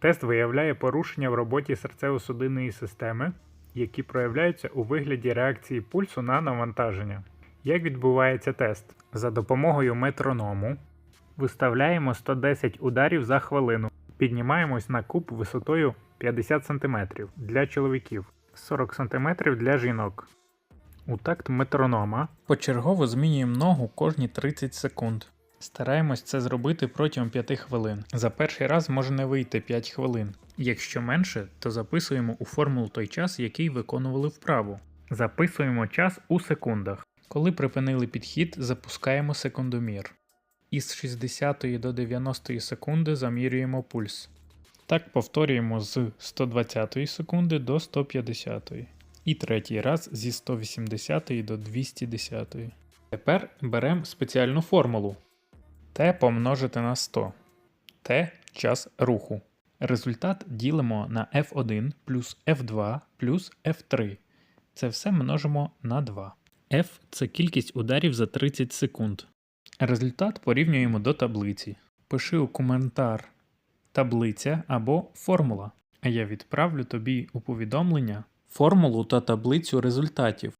Тест виявляє порушення в роботі серцево-судинної системи, які проявляються у вигляді реакції пульсу на навантаження. Як відбувається тест? За допомогою метроному виставляємо 110 ударів за хвилину. Піднімаємось на куб висотою 50 см для чоловіків, 40 см для жінок. У такт метронома почергово змінюємо ногу кожні 30 секунд. Стараємось це зробити протягом 5 хвилин. За перший раз може не вийти 5 хвилин. Якщо менше, то записуємо у формулу той час, який виконували вправу. Записуємо час у секундах. Коли припинили підхід, запускаємо секундомір. Із 60 до 90 секунди замірюємо пульс. Так повторюємо з 120 секунди до 150. І третій раз зі 180 до 210. Тепер беремо спеціальну формулу. T помножити на 100. T час руху. Результат ділимо на F1 плюс F2 плюс F3. Це все множимо на 2. F це кількість ударів за 30 секунд. Результат порівнюємо до таблиці. Пиши у коментар таблиця або формула. А я відправлю тобі у повідомлення формулу та таблицю результатів.